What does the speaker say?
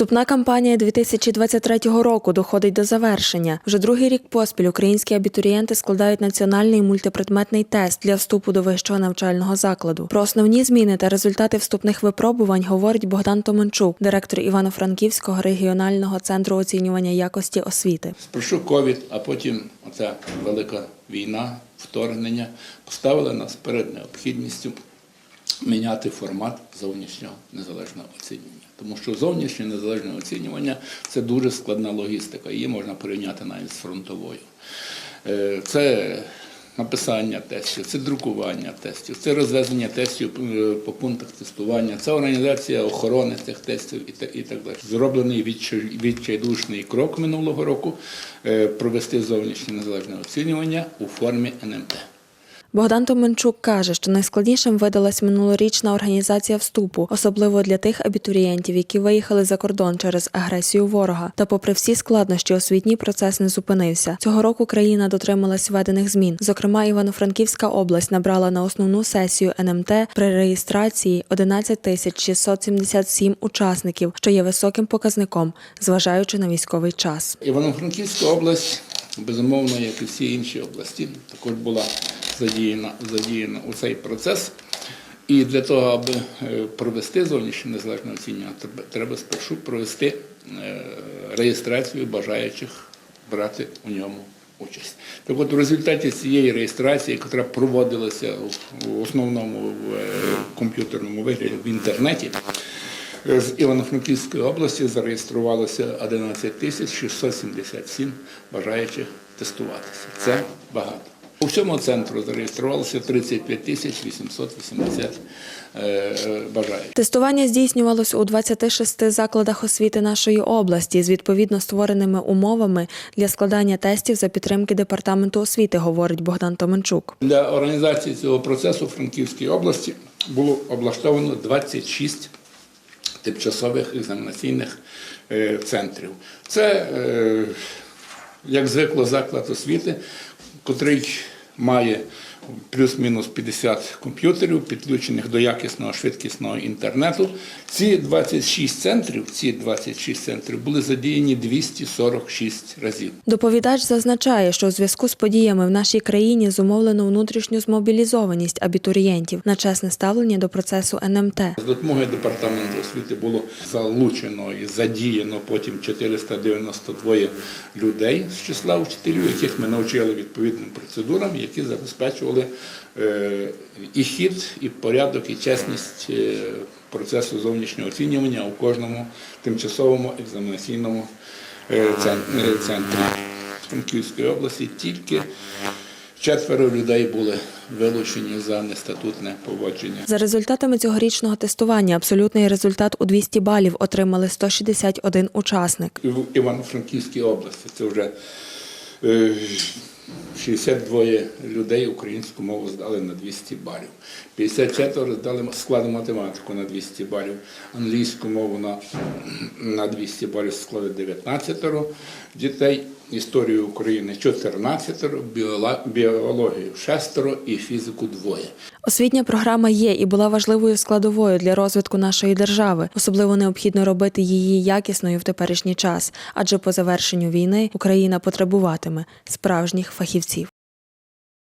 Вступна кампанія 2023 року доходить до завершення. Вже другий рік поспіль українські абітурієнти складають національний мультипредметний тест для вступу до вищого навчального закладу. Про основні зміни та результати вступних випробувань говорить Богдан Томенчук, директор Івано-Франківського регіонального центру оцінювання якості освіти. Спершу ковід, а потім оця велика війна, вторгнення поставили нас перед необхідністю міняти формат зовнішнього незалежного оцінювання. Тому що зовнішнє незалежне оцінювання це дуже складна логістика, її можна порівняти навіть з фронтовою. Е, Це написання тестів, це друкування тестів, це розвезення тестів е, по пунктах тестування, це організація охорони цих тестів і так, далі. Зроблений відчайдушний крок минулого року е, провести зовнішнє незалежне оцінювання у формі НМТ. Богдан Томенчук каже, що найскладнішим видалась минулорічна організація вступу, особливо для тих абітурієнтів, які виїхали за кордон через агресію ворога. Та, попри всі складнощі, освітній процес не зупинився. Цього року країна дотрималась введених змін. Зокрема, Івано-Франківська область набрала на основну сесію НМТ при реєстрації 11 тисяч 677 учасників, що є високим показником, зважаючи на військовий час. Івано-Франківська область, безумовно, як і всі інші області, також була задіяна, задіяна у цей процес. І для того, аби е, провести зовнішнє незалежне оцінювання, треба- спершу провести е, реєстрацію бажаючих брати у ньому участь. Так от у результаті цієї реєстрації, яка проводилася в- в основному в е, комп'ютерному вигляді в інтернеті, з Івано-Франківської області зареєструвалося 11 тисяч 677 бажаючих тестуватися. Це багато. У всьому центру зареєструвалося 35 тисяч 880 е, е, бажаючих. Тестування здійснювалось у 26 закладах освіти нашої області з відповідно створеними умовами для складання тестів за підтримки департаменту освіти, говорить Богдан Томенчук. Для організації цього процесу в Франківській області було облаштовано 26 тимчасових екзаменаційних е, центрів. Це, як звикло, заклад освіти, котрий Maia. Плюс-мінус 50 комп'ютерів, підключених до якісного швидкісного інтернету. Ці 26 центрів, ці 26 центрів були задіяні 246 разів. Доповідач зазначає, що у зв'язку з подіями в нашій країні зумовлено внутрішню змобілізованість абітурієнтів на чесне ставлення до процесу НМТ. З допомогою департаменту освіти було залучено і задіяно потім 492 людей з числа вчителів, яких ми навчили відповідним процедурам, які забезпечували е, і хід, і порядок, і чесність е, процесу зовнішнього оцінювання у кожному тимчасовому екзаменаційному е, цен- центрі Франківської області. Тільки четверо людей були вилучені за нестатутне поводження. За результатами цьогорічного тестування абсолютний результат у 200 балів отримали 161 учасник. В Івано-Франківській області це вже 62 людей українську мову здали на 200 балів. 54 здали складу математику на 200 балів, англійську мову на, на 200 балів складу 19 дітей, історію України 14, біола- біологію 6 і фізику 2. Освітня програма є і була важливою складовою для розвитку нашої держави. Особливо необхідно робити її якісною в теперішній час, адже по завершенню війни Україна потребуватиме справжніх фахівців.